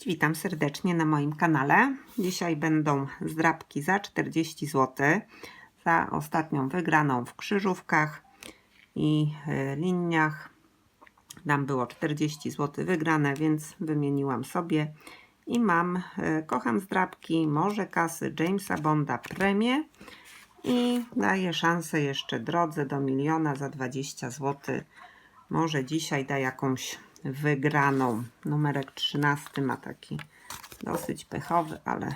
Cześć, witam serdecznie na moim kanale. Dzisiaj będą zdrabki za 40 zł. Za ostatnią wygraną w krzyżówkach i y, liniach. Tam było 40 zł wygrane, więc wymieniłam sobie. I mam, y, kocham zdrabki, może kasy Jamesa Bonda premię. I daję szansę jeszcze drodze do miliona za 20 zł. Może dzisiaj da jakąś wygraną. Numerek 13 ma taki dosyć pechowy, ale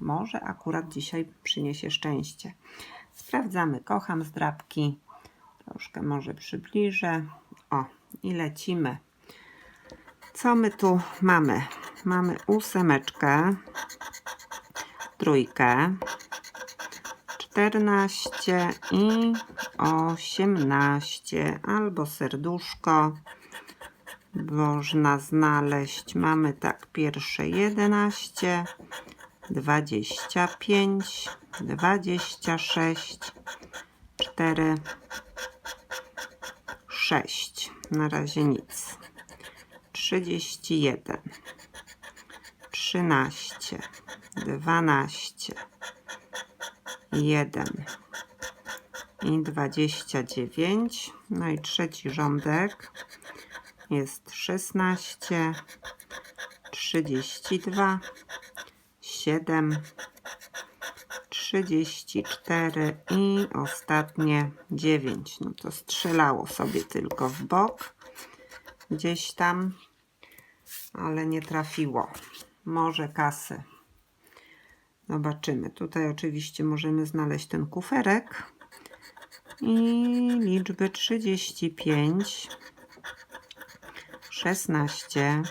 może akurat dzisiaj przyniesie szczęście. Sprawdzamy, kocham zdrabki. Troszkę może przybliżę. O, i lecimy. Co my tu mamy? Mamy ósemeczkę, trójkę, 14 i 18 albo serduszko można znaleźć. Mamy tak pierwsze 11, 25, 26, 4, 6. Na razie nic. 31, 13, 12, 1 i 29. No i trzeci rządek jest 16, 32, 7, 34 i ostatnie 9. No to strzelało sobie tylko w bok, gdzieś tam, ale nie trafiło. Może kasy. Zobaczymy. Tutaj oczywiście możemy znaleźć ten kuferek i liczby 35, 16,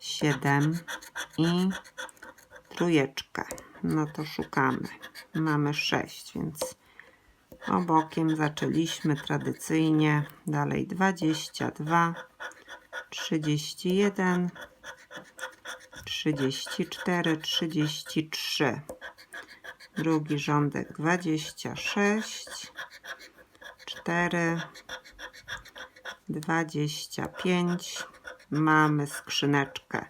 7 i trójeczkę. No to szukamy. Mamy 6, więc obokiem zaczęliśmy tradycyjnie. Dalej 22, 31, 34, 33. Drugi rządek 26, 4, 25. Mamy skrzyneczkę.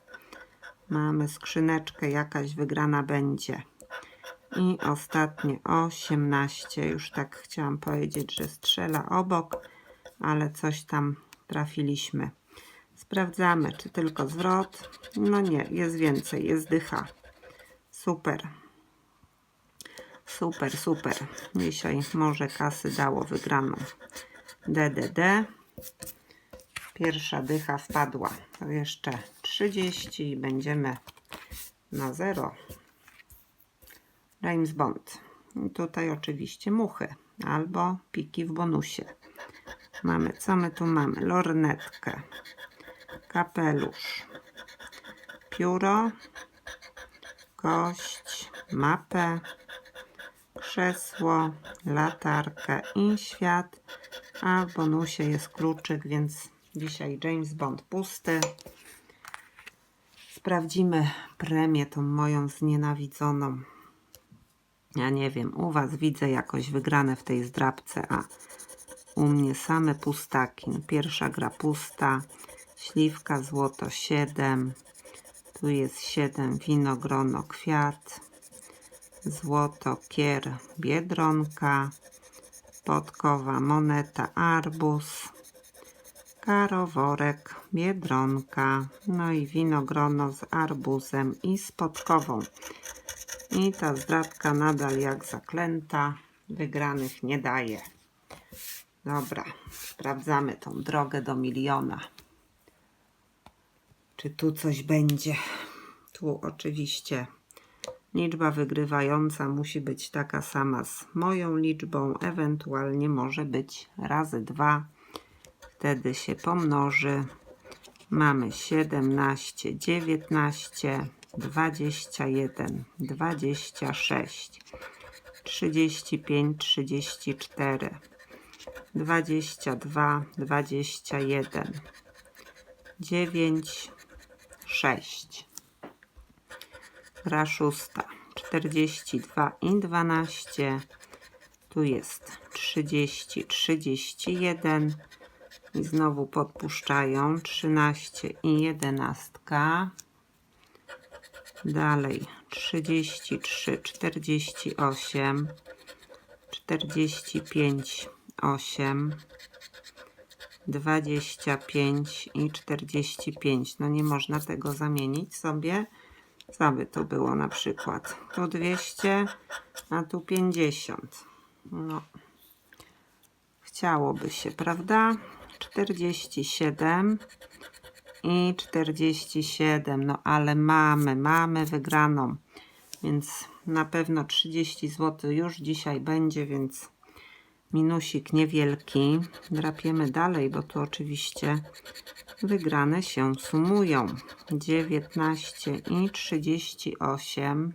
Mamy skrzyneczkę, jakaś wygrana będzie. I ostatnie 18. Już tak chciałam powiedzieć, że strzela obok, ale coś tam trafiliśmy. Sprawdzamy, czy tylko zwrot. No nie, jest więcej, jest dycha. Super. Super, super. Dzisiaj może kasy dało wygraną. DDD. Pierwsza dycha wpadła. To jeszcze 30 i będziemy na zero. James Bond. I tutaj oczywiście muchy albo piki w bonusie. Mamy, co my tu mamy? Lornetkę, kapelusz, pióro, kość, mapę, krzesło, latarkę i świat. A w bonusie jest kluczyk, więc dzisiaj James Bond pusty. Sprawdzimy premię tą moją znienawidzoną. Ja nie wiem, u Was widzę jakoś wygrane w tej zdrabce, a u mnie same pustaki. Pierwsza gra pusta, śliwka złoto 7, tu jest 7 winogrono kwiat, złoto kier biedronka, podkowa moneta arbuz, karoworek biedronka, no i winogrono z arbuzem i z podkową. I ta zdradka nadal jak zaklęta, wygranych nie daje. Dobra, sprawdzamy tą drogę do miliona. Czy tu coś będzie? Tu oczywiście liczba wygrywająca musi być taka sama z moją liczbą, ewentualnie może być razy dwa. Wtedy się pomnoży. Mamy 17, 19, 21, 26, 35, 34, 22, 21, 9, 6. Gra szósta. 42 i 12. Tu jest 30, 31. I znowu podpuszczają 13 i 11. Dalej 33, 48, 45, 8, 25 i 45. No nie można tego zamienić sobie. Co by to było na przykład? Tu 200, a tu 50. No. Chciałoby się, prawda? 47 i 47. No ale mamy, mamy wygraną. Więc na pewno 30 zł już dzisiaj będzie, więc minusik niewielki. Drapiemy dalej, bo tu oczywiście wygrane się sumują. 19 i 38.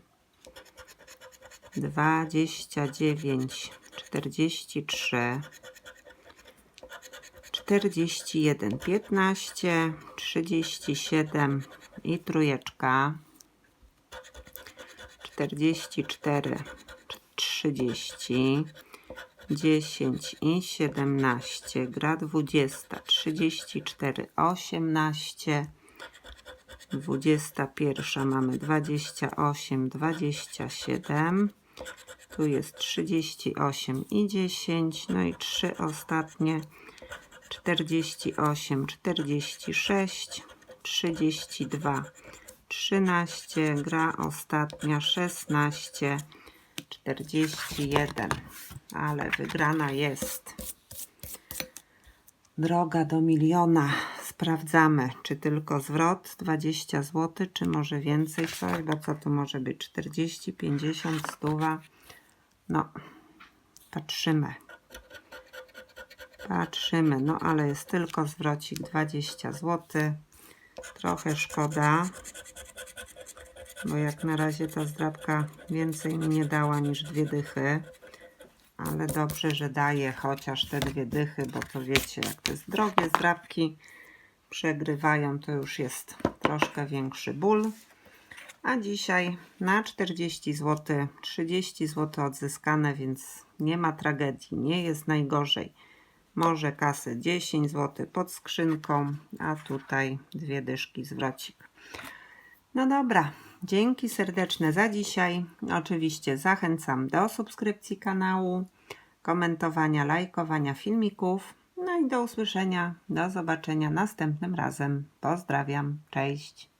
29, 43. 41, 15, 37 i trójeczka. 44, 30, 10 i 17, gra 20, 34, 18, 21 mamy 28, 27, tu jest 38 i 10, no i trzy ostatnie 48, 46, 32, 13, gra ostatnia 16, 41, ale wygrana jest. Droga do miliona. Sprawdzamy, czy tylko zwrot 20 zł, czy może więcej coś, bo co tu może być 40, 50, 100. No, patrzymy. Patrzymy, no ale jest tylko zwrocik 20 zł. Trochę szkoda, bo jak na razie ta zdrabka więcej mi nie dała niż dwie dychy. Ale dobrze, że daje chociaż te dwie dychy, bo to wiecie, jak to jest drogie zdrabki przegrywają, to już jest troszkę większy ból. A dzisiaj na 40 zł, 30 zł odzyskane, więc nie ma tragedii, nie jest najgorzej. Może kasę 10 zł pod skrzynką, a tutaj dwie dyszki zwrocik. No dobra, dzięki serdeczne za dzisiaj. Oczywiście zachęcam do subskrypcji kanału, komentowania, lajkowania filmików. No i do usłyszenia, do zobaczenia następnym razem. Pozdrawiam, cześć.